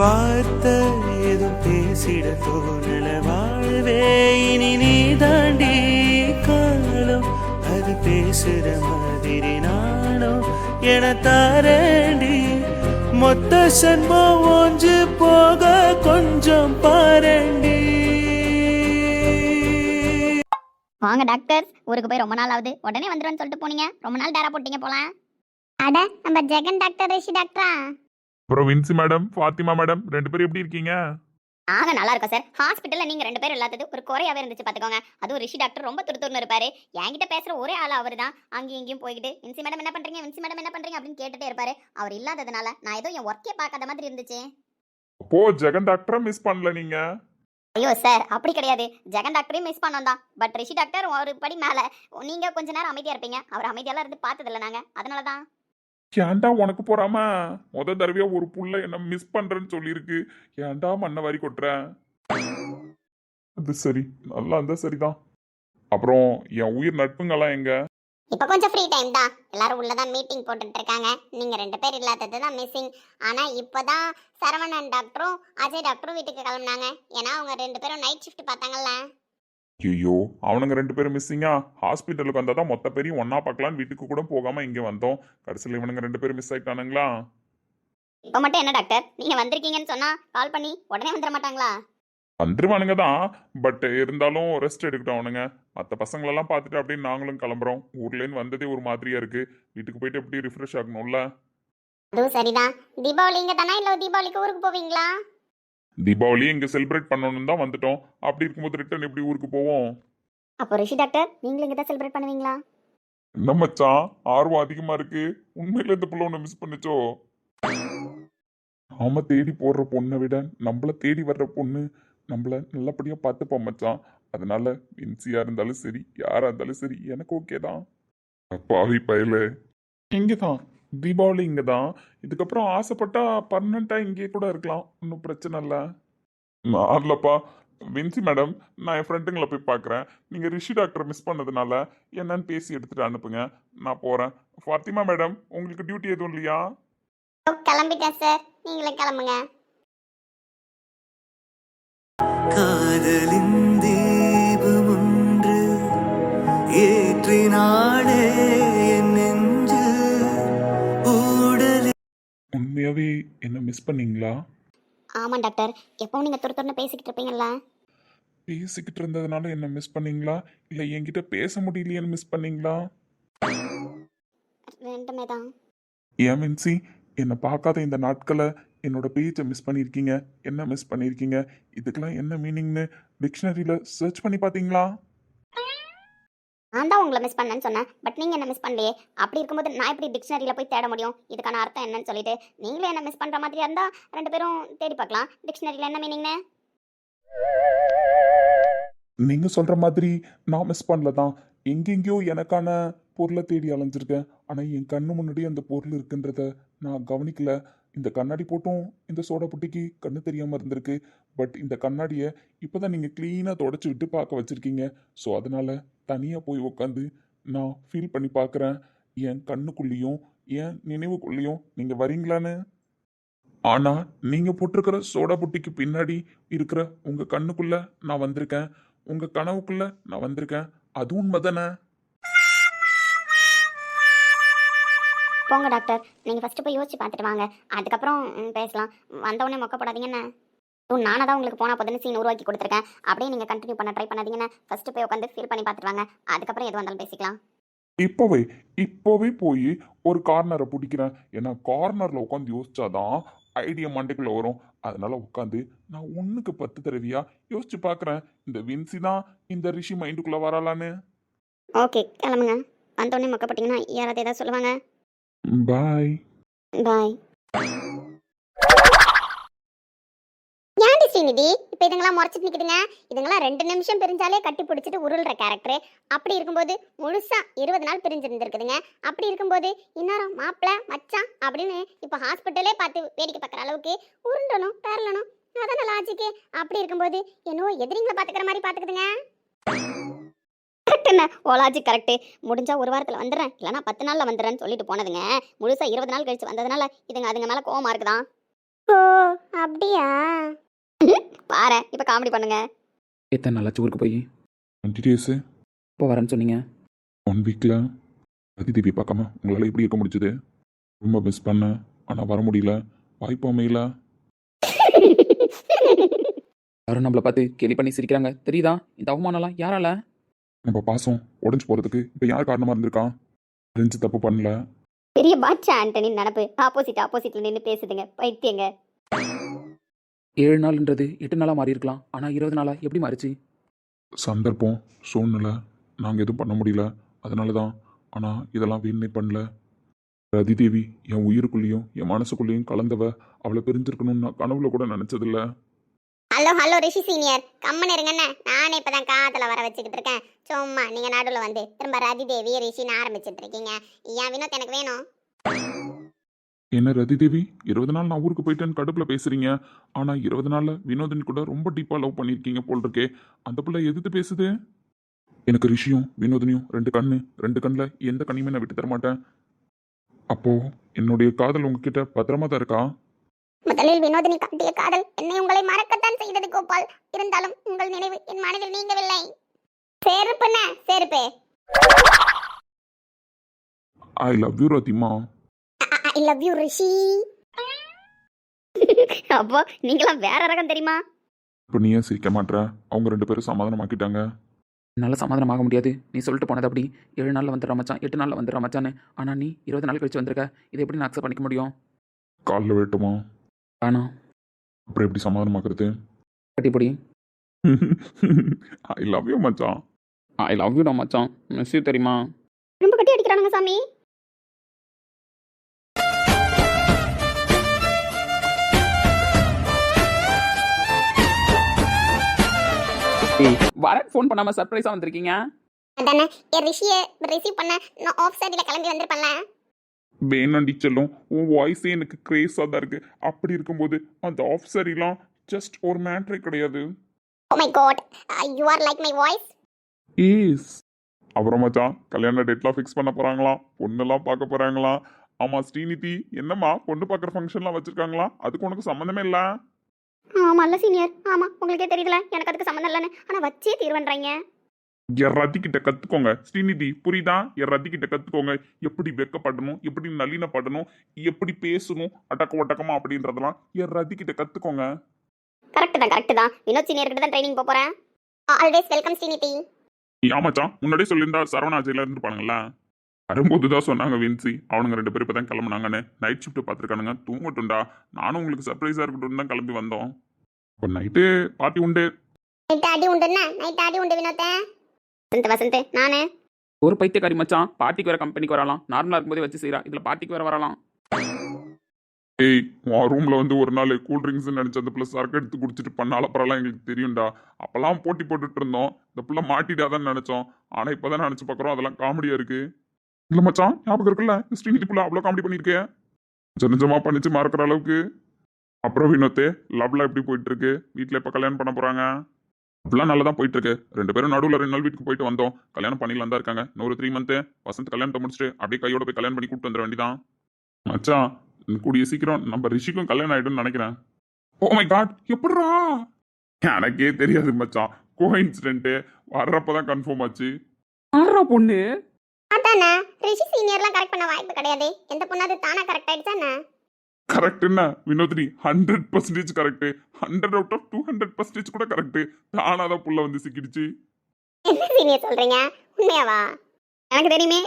வார்த்தை ஏதும் பேசிட தோணல. வாழ்வே இனி நீ தாண்டி காலம் அது பேசுற மாதிரி நானும் என தாரண்டி. மொத்த சன்மம் ஒன்று போக கொஞ்சம் பாரண்டி. வாங்க டாக்டர் ஊருக்கு போய் ரொம்ப நாள் ஆகுது. உடனே வந்துருவேன்னு சொல்லிட்டு போனீங்க. ரொம்ப நாள் டேரா போட்டீங்க போலாம் அட நம்ம ஜெகன் டாக்டர் ரிஷி டாக்டரா? அப்புறம் வின்சி மேடம் ஃபாத்திமா மேடம் ரெண்டு பேரும் எப்படி இருக்கீங்க? ஆக நல்லா இருக்கும் சார் ஹாஸ்பிட்டல்ல நீங்க ரெண்டு பேரும் இல்லாதது ஒரு குறையாவே இருந்துச்சு பாத்துக்கோங்க அதுவும் ரிஷி டாக்டர் ரொம்ப துருத்துருன்னு இருப்பாரு. என்கிட்ட பேசுற ஒரே ஆள் அவர் தான். அங்கேயும் இங்கேயும் போய்கிட்டு வின்சி மேடம் என்ன பண்றீங்க? வின்சி மேடம் என்ன பண்றீங்க? அப்படின்னு கேட்டுட்டே இருப்பாரு. அவர் இல்லாததுனால நான் ஏதோ என் ஒர்க்கே பார்க்காத மாதிரி இருந்துச்சு. அப்போ ஜெகன் டாக்டரை மிஸ் பண்ணல நீங்க? ஐயோ சார் அப்படி கிடையாது. ஜெகன் டாக்டரையும் மிஸ் பண்ணோம் தான். பட் ரிஷி டாக்டர் ஒரு படி மேல. நீங்க கொஞ்ச நேரம் அமைதியா இருப்பீங்க. அவர் அமைதியெல்லாம் இருந்து பார்த்ததில்ல நாங்க. அதனால தான் ஏன்டா உனக்கு போறாம? முத தடவையா ஒரு புள்ள என்ன மிஸ் பண்றேன்னு சொல்லியிருக்கு. ஏன்டா மண்ணை வாரி கொட்டுறேன் அது சரி நல்லா இருந்தா சரிதான். அப்புறம் என் உயிர் நட்புங்கெல்லாம் எங்க? இப்போ கொஞ்சம் ஃப்ரீ டைம் தான். எல்லாரும் உள்ளதான் மீட்டிங் போட்டுட்டு இருக்காங்க நீங்க ரெண்டு பேர் இல்லாதது தான் மிஸ்ஸிங் ஆனா இப்போதான் சரவணன் டாக்டரும் அஜய் டாக்டரும் வீட்டுக்கு கிளம்புனாங்க. ஏன்னா அவங்க ரெண்டு பேரும் நைட் ஷிஃப்ட் பார்த்தாங்கல்ல. ஐயோ அவனுங்க ரெண்டு பேரும் மிஸ்ஸிங்கா ஹாஸ்பிட்டலுக்கு வந்தா தான் மொத்த பேரையும் ஒன்னா பார்க்கலான்னு வீட்டுக்கு கூட போகாம இங்க வந்தோம். கடைசியில் இவனுங்க ரெண்டு பேரும் மிஸ் ஆயிட்டானுங்களா? இப்போ மட்டும் என்ன டாக்டர் நீங்க வந்திருக்கீங்கன்னு சொன்னா கால் பண்ணி உடனே வந்துட மாட்டாங்களா? வந்துருவானுங்க தான் பட் இருந்தாலும் ரெஸ்ட் எடுக்கட்டும் அவனுங்க. மற்ற பசங்களெல்லாம் பார்த்துட்டு அப்படியே நாங்களும் கிளம்புறோம். ஊர்லேருந்து வந்ததே ஒரு மாதிரியா இருக்கு. வீட்டுக்கு போயிட்டு எப்படி ரிஃப்ரெஷ் ஆகணும்ல. அதுவும் சரிதான். தீபாவளி இங்க தானே? இல்ல தீபாவளிக்கு ஊருக்கு போவீங்களா? தீபாவளி இங்க செலிப்ரேட் பண்ணணும்னு தான் வந்துட்டோம். அப்படி இருக்கும்போது ரிட்டர்ன் எப்படி ஊருக்கு போவோம்? அப்போ ரிஷி டாக்டர் நீங்களும் இங்க தான் செலிப்ரேட் பண்ணுவீங்களா? என்ன மச்சான்? ஆர்வம் அதிகமா இருக்கு. உண்மையில இந்த பிள்ளை ஒன்று மிஸ் பண்ணுச்சோ? நாம தேடி போடுற பொண்ணை விட நம்மள தேடி வர்ற பொண்ணு நம்மள நல்லபடியா பார்த்துப்போம் மச்சான். அதனால வின்சியா இருந்தாலும் சரி யாரா இருந்தாலும் சரி எனக்கு ஓகே தான். அப்பாவி பயல. இங்கே தான் தீபாவளி இங்கே தான். இதுக்கப்புறம் ஆசைப்பட்டா பர்மனண்டா இங்கே கூட இருக்கலாம். ஒன்றும் பிரச்சனை இல்லை. இல்லப்பா வின்சி மேடம் நான் என் ஃப்ரெண்டுங்களை போய் பார்க்குறேன் நீங்கள் ரிஷி டாக்டரை மிஸ் பண்ணதுனால என்னன்னு பேசி எடுத்துட்டு அனுப்புங்க. நான் போகிறேன் ஃபாத்திமா மேடம் உங்களுக்கு டியூட்டி எதுவும் இல்லையா? கிளம்பிட்டேன் சார் நீங்களே கிளம்புங்க. காதலின் தீபம் ஒன்று ஏற்றினாடே உண்மையாகவே என்ன மிஸ் பண்ணீங்களா? ஆமா டாக்டர் எப்பவும் நீங்க துரு துருன்னு பேசிக்கிட்டு இருப்பீங்கல்ல? பேசிக்கிட்டு இருந்ததுனால என்ன மிஸ் பண்ணீங்களா? இல்லை என்கிட்ட பேச முடியலையேன்னு மிஸ் பண்ணீங்களா? ரெண்டுமே தான். ஏன் மின்சி என்னை பார்க்காத இந்த நாட்களை என்னோட பேச்சை மிஸ் பண்ணியிருக்கீங்க. என்ன மிஸ் பண்ணியிருக்கீங்க? இதுக்கெல்லாம் என்ன மீனிங்னு டிக்ஷனரியில் சர்ச் பண்ணி பார்த்தீங்களா? நான் தான் உங்களை மிஸ் பண்ணேன்னு சொன்னேன். பட் நீங்கள் என்ன மிஸ் பண்ணலையே? அப்படி இருக்கும்போது நான் எப்படி டிக்ஷனரியில் போய் தேட முடியும்? இதுக்கான அர்த்தம் என்னன்னு சொல்லிட்டு. நீங்களே என்ன மிஸ் பண்ணுற மாதிரியா இருந்தால் ரெண்டு பேரும் தேடி பார்க்கலாம். டிக்ஷனரியில் என்ன மீனிங்னு நீங்கள் சொல்கிற மாதிரி நான் மிஸ் பண்ணல தான் எங்கெங்கேயோ எனக்கான பொருளை தேடி அலைஞ்சிருக்கேன். ஆனால் என் கண்ணு முன்னாடி அந்த பொருள் இருக்குன்றத நான் கவனிக்கல. இந்த கண்ணாடி போட்டும் இந்த சோடா புட்டிக்கு கண்ணு தெரியாமல் இருந்திருக்கு. பட் இந்த கண்ணாடியை இப்போ தான் நீங்கள் க்ளீனாக தொடச்சி விட்டு பார்க்க வச்சுருக்கீங்க. ஸோ அதனால் தனியாக போய் உட்காந்து நான் ஃபீல் பண்ணி பார்க்குறேன் என் கண்ணுக்குள்ளேயும் என் நினைவுக்குள்ளேயும் நீங்கள் வரீங்களான்னு ஆனால் நீங்கள் போட்டிருக்கிற சோடா புட்டிக்கு பின்னாடி இருக்கிற உங்கள் கண்ணுக்குள்ளே நான் வந்திருக்கேன். உங்கள் கனவுக்குள்ளே நான் வந்திருக்கேன். அது உண்மை தானே போங்க டாக்டர். நீங்கள் ஃபஸ்ட்டு போய் யோசிச்சு பார்த்துட்டு வாங்க. அதுக்கப்புறம் பேசலாம். வந்த உடனே மொக்க அதுவும் நானே தான் உங்களுக்கு போனா போதுன்னு சீன் உருவாக்கி கொடுத்துருக்கேன். அப்படியே நீங்க கண்டினியூ பண்ண ட்ரை பண்ணாதீங்கன்னு ஃபர்ஸ்ட் போய் உட்காந்து ஃபீல் பண்ணி பார்த்துட்டு வாங்க அதுக்கப்புறம் எது வந்தாலும் பேசிக்கலாம். இப்போவே இப்போவே போய் ஒரு கார்னரை பிடிக்கிறேன். ஏன்னா கார்னரில் உட்காந்து யோசிச்சாதான் ஐடியா மண்டைக்குள்ளே வரும். அதனால உட்காந்து நான் ஒன்றுக்கு பத்து தடவையா யோசிச்சு பார்க்குறேன். இந்த வின்சி தான் இந்த ரிஷி மைண்டுக்குள்ளே வரலான்னு ஓகே கிளம்புங்க. வந்த உடனே மொக்க போட்டிங்கன்னா யாராவது ஏதாவது சொல்லுவாங்க. பாய் பாய் ஏன்டி இப்போ இதுங்களாம் முறைச்சிட்டு நிற்கிதுங்க இதுங்களாம் ரெண்டு நிமிஷம் பிரிஞ்சாலே கட்டி பிடிச்சிட்டு உருள்ற கேரக்டரு அப்படி இருக்கும்போது முழுசா இருபது நாள் பிரிஞ்சிருந்துருக்குதுங்க. அப்படி இருக்கும்போது இன்னொரு மாப்பிள்ள மச்சான் அப்படின்னு இப்போ ஹாஸ்பிட்டலே பார்த்து வேடிக்கை பார்க்குற அளவுக்கு உருண்டணும் பேரலணும். அதான லாஜிக்கு அப்படி இருக்கும்போது என்னவோ எதிரிங்களை பார்த்துக்கிற மாதிரி பார்த்துக்குதுங்க. கரெக்டுண்ணே ஓ லாஜிக் கரெக்டு முடிஞ்சா ஒரு வாரத்தில் வந்துடுறேன். இல்லைனா பத்து நாளில் வந்துடுறேன்னு சொல்லிட்டு போனதுங்க. முழுசா இருபது நாள் கழிச்சு வந்ததுனால இதுங்க அதுங்க மேலே கோவமாக இருக்குதான் ஓ அப்படியா? பாரு இப்ப காமெடி பண்ணுங்க. எத்தனை நாளாச்சு ஊருக்கு போய்? டுவெண்ட்டி டேஸு இப்போ வரேன்னு சொன்னீங்க. ஒன் வீக்கில் அதிதேவி பார்க்காம உங்களால் எப்படி இருக்க முடிஞ்சுது? ரொம்ப மிஸ் பண்ணேன். ஆனால் வர முடியல. வாய்ப்பு அமையல. யாரும் நம்மளை பார்த்து கேலி பண்ணி சிரிக்கிறாங்க. தெரியுதா? இந்த அவமானம்லாம் யாரால? நம்ம பாசம் உடஞ்சு போகிறதுக்கு இப்போ யார் காரணமாக இருந்திருக்கான் தெரிஞ்சு தப்பு பண்ணல. பெரிய பாட்சா ஆண்டனி நடப்பு ஆப்போசிட் ஆப்போசிட்ல நின்னு பேசுதுங்க. பைத்தியங்க. ஏழு நாள்ன்றது எட்டு நாளாக மாறி இருக்கலாம். ஆனால் இருபது நாளா எப்படி மாறிச்சு? சந்தர்ப்பம் சூழ்நிலை நாங்கள் எதுவும் பண்ண முடியல. அதனால தான் ஆனால் இதெல்லாம் வீணே பண்ணல. ரதிதேவி என் உயிருக்குள்ளேயும் என் மனசுக்குள்ளேயும் கலந்தவ அவளை பிரிஞ்சிருக்கணும்னு நான் கனவுல கூட நினச்சதில்ல. Hello hello Rishi senior. Come இருங்கண்ணே. நானே இப்பதான் காத்துல வர வச்சுக்கிட்டு இருக்கேன். சும்மா நீங்க நடுவுல வந்து திரும்ப ரதி தேவி ரிஷின்னு ஆரம்பிச்சிட்டு இருக்கீங்க. ஏன் வினோத் எனக்கு வேணும்? என்ன ரதிதேவி இருபது நாள் நான் ஊருக்கு போயிட்டேன்னு கடுப்பில் பேசுறீங்க. ஆனால் இருபது நாளில் வினோதன் கூட ரொம்ப டீப்பாக லவ் பண்ணியிருக்கீங்க போல் இருக்கே அந்த பிள்ளை எதிர்த்து பேசுது? எனக்கு ரிஷியும் வினோதனையும் ரெண்டு கண்ணு ரெண்டு கண்ணில் எந்த கண்ணையுமே நான் விட்டு தர மாட்டேன். அப்போ என்னுடைய காதல் உங்ககிட்ட பத்திரமா தான் இருக்கா? முதலில் வினோதினி காட்டிய காதல் என்னை உங்களை மறக்கத்தான் செய்தது கோபால். இருந்தாலும் உங்கள் நினைவு என் மனதில் நீங்கவில்லை. செருப்புண்ண செருப்பு. I love you Rathima. I love you Rishi அப்போ நீங்களாம் வேற ரகம் தெரியுமா? இப்போ நீ ஏன் சிரிக்க மாட்ற? அவங்க ரெண்டு பேரும் சமாதானமாக்கிட்டாங்க. என்னால் சமாதானமாக முடியாது. நீ சொல்லிட்டு போனது அப்படி. ஏழு நாளில் வந்துடுற மச்சான் எட்டு நாளில் வந்துடுற மச்சான்னு. ஆனால் நீ இருபது நாள் கழிச்சு வந்திருக்க. இதை எப்படி நான் அக்செப்ட் பண்ணிக்க முடியும்? காலில் வெட்டுமா வேணாம் அப்புறம் எப்படி சமாதானமாக்குறது? கட்டிப்படி ஐ லவ் யூ மச்சான். ஐ லவ் யூ மச்சான். மிஸ் யூ தெரியுமா? ரொம்ப கட்டி அடிக்கிறானுங்க சாமி. வரேன் ஃபோன் பண்ணாமல் சர்ப்ரைஸாக வந்திருக்கீங்க? அதானே என் ரிஷியை ரிசீவ் பண்ண நான் ஆஃப் சைடில் கிளம்பி வந்திருப்பேன்ல. வேணாண்டி செல்லும் உன் வாய்ஸே எனக்கு கிரேஸாக தான் இருக்கு. அப்படி இருக்கும்போது அந்த ஆஃப் சரிலாம் ஜஸ்ட் ஒரு மேட்ரே கிடையாது. ஓ my God you are like my voice is அப்புறம் மச்சான் கல்யாண டேட்லாம் ஃபிக்ஸ் பண்ண போறாங்களா பொண்ணெல்லாம் பார்க்க போறாங்களா ஆமா ஸ்ரீநிதி என்னம்மா பொண்ணு பார்க்குற ஃபங்க்ஷன்லாம் வச்சிருக்காங்களா? அதுக்கு உனக்கு சம்மந்தமே இல்லை? ஆமாம்ல சீனியர் ஆமா உங்களுக்கே தெரியுதுல எனக்கு அதுக்கு சம்மந்தம் இல்லைன்னு. ஆனா வச்சே தீர்வன்றாங்க. என் ரத்தி கிட்ட கத்துக்கோங்க. ஸ்ரீநிதி புரியுதா? என் ரத்தி கிட்ட கத்துக்கோங்க. எப்படி வெக்கப்படணும் எப்படி நளினப்படணும் எப்படி பேசணும் அடக்க ஒட்டக்கமா அப்படின்றதெல்லாம் என் ரத்தி கிட்ட கத்துக்கோங்க. கரெக்ட் தான் கரெக்ட் தான். வினோத் சீனியர் கிட்ட தான் ட்ரைனிங் போறேன். Always welcome Srinidhi. ஆமாச்சான். முன்னாடியே சொல்லியிருந்தா சரவணாஜில இருந்துருப்பானுங்களா? வரும்போது தான் சொன்னாங்க வின்சி. அவனுங்க ரெண்டு பேரும் இப்போ தான் கிளம்புனாங்கன்னு. Night shift பார்த்துருக்கானுங்க. தூங்கட்டும்டா. நானும் உங்களுக்கு சர்ப்ரைஸாக இருக்கட்டும் தான் கிளம்பி வந்தோம். இப்போ நைட்டு பார்ட்டி உண்டு. நைட் ஆடி உண்டுன்னா நைட் ஆடி உண்டு வினோத்த. வசந்த் வசந்த் நானு. ஒரு பைத்தியக்காரி மச்சான். பார்ட்டிக்கு வர கம்பெனிக்கு வரலாம் நார்மலாக இருக்கும்போதே வச்சு செய்கிறா இதில் பார்ட்டிக்கு வர வரலாம் ஏய் உன் ரூமில் வந்து ஒரு நாள் கூல் ட்ரிங்க்ஸ் நினச்சி அந்த பிள்ளை சரக்கு எடுத்து குடிச்சிட்டு பண்ண அலப்பறலாம் எங்களுக்கு தெரியும்டா. அப்போல்லாம் போட்டி போட்டுட்டு இருந்தோம். இந்த பிள்ளை மாட்டிட்டாதான் நினச்சோம். ஆனால் இப்போ தான் நினச்சி பார்க்குறோம். அதெல்லாம் காமெடியாக இருக்கு. இல்லை மச்சான் ஞாபகம் இருக்குல்ல? இந்த ஸ்ரீநிதி அவ்வளோ காமெடி பண்ணியிருக்கேன் ஜனஞ்சமா பண்ணிச்சு மறக்கிற அளவுக்கு. அப்புறம் வினோத்தே லவ்ல எப்படி போயிட்டு இருக்கு வீட்டில் எப்போ கல்யாணம் பண்ண போகிறாங்க அப்படிலாம் நல்லா தான் போயிட்டு இருக்கு ரெண்டு பேரும் நடுவில் ரெண்டு நாள் வீட்டுக்கு போயிட்டு வந்தோம். கல்யாணம் பண்ணிலாம் தான் இருக்காங்க. இன்னொரு த்ரீ மந்த்து வசந்த் கல்யாணத்தை முடிச்சுட்டு அப்படியே கையோட போய் கல்யாணம் பண்ணி கூப்பிட்டு வந்துட வேண்டிதான். மச்சான் கூடிய சீக்கிரம் நம்ம ரிஷிக்கும் கல்யாணம் ஆயிடும்னு நினைக்கிறேன். Oh ஓ மை காட் எப்படிரா எனக்கே தெரியாது மச்சான். கோ இன்சிடென்ட்டு வர்றப்பதான் கன்ஃபார்ம் ஆச்சு. வர்ற பொண்ணு? அதானே? ரிஷி சீனியர்லாம் கரெக்ட் பண்ண வாய்ப்பு கிடையாது. எந்த பொண்ணாவது தானா கரெக்ட் ஆயிடுச்சானே கரெக்ட் என்ன? வினோத்ரி hundred percentage correct hundred out of two hundred percentage கூட கரெக்ட் தானாதான் புள்ள வந்து சிக்கிடுச்சு. என்ன சீனியர் சொல்றீங்க? உண்மையாவா? எனக்கு தெரியுமே.